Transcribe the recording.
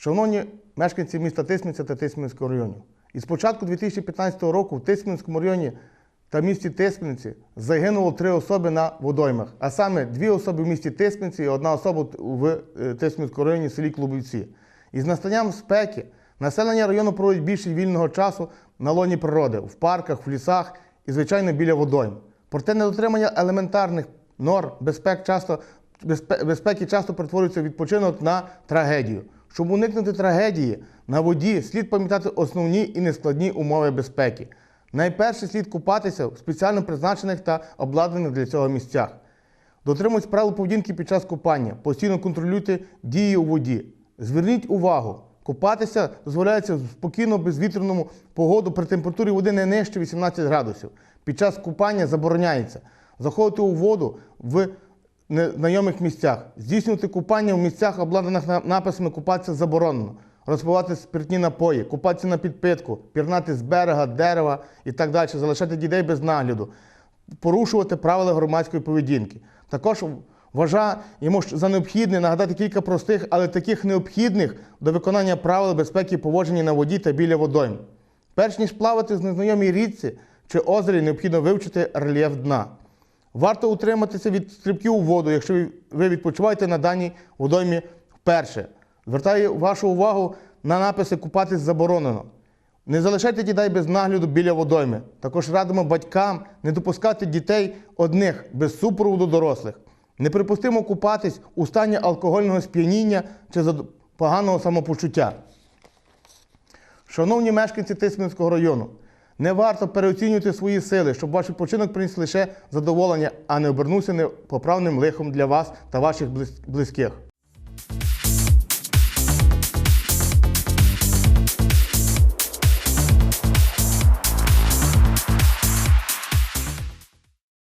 Шановні мешканці міста Тисменця та Тисменського районів, із початку 2015 року в Тисменському районі та місті Тисменці загинуло три особи на водоймах, а саме дві особи в місті Тисменці і одна особа в е, Тисменському районі селі Клубівці. Із настанням спеки населення району проводить більше вільного часу на лоні природи, в парках, в лісах і, звичайно, біля водойм. Проте недотримання елементарних норм безпек часто, безпеки часто перетворюється відпочинок на трагедію. Щоб уникнути трагедії, на воді слід пам'ятати основні і нескладні умови безпеки. Найперше слід купатися в спеціально призначених та обладнаних для цього місцях. Дотримуйтесь правил поведінки під час купання. Постійно контролюйте дії у воді. Зверніть увагу, купатися дозволяється в спокійно безвітряному погоду при температурі води не нижче 18 градусів. Під час купання забороняється заходити у воду в незнайомих місцях, здійснювати купання в місцях, обладнаних написами купатися заборонено, розпивати спиртні напої, купатися на підпитку, пірнати з берега, дерева і так далі, залишати дітей без нагляду, порушувати правила громадської поведінки. Також вважаємо за необхідне нагадати кілька простих, але таких необхідних до виконання правил безпеки поводження на воді та біля водойм. Перш ніж плавати з незнайомій річці чи озері, необхідно вивчити рельєф дна. Варто утриматися від стрибків у воду, якщо ви- відпочиваєте на даній водоймі вперше. Звертаю вашу увагу на написи купатись заборонено. Не залишайте дітей без нагляду біля водойми. Також радимо батькам не допускати дітей одних без супроводу дорослих. Неприпустимо купатись у стані алкогольного сп'яніння чи поганого самопочуття. Шановні мешканці Тисменського району, не варто переоцінювати свої сили, щоб ваш відпочинок приніс лише задоволення, а не обернувся непоправним лихом для вас та ваших близьких.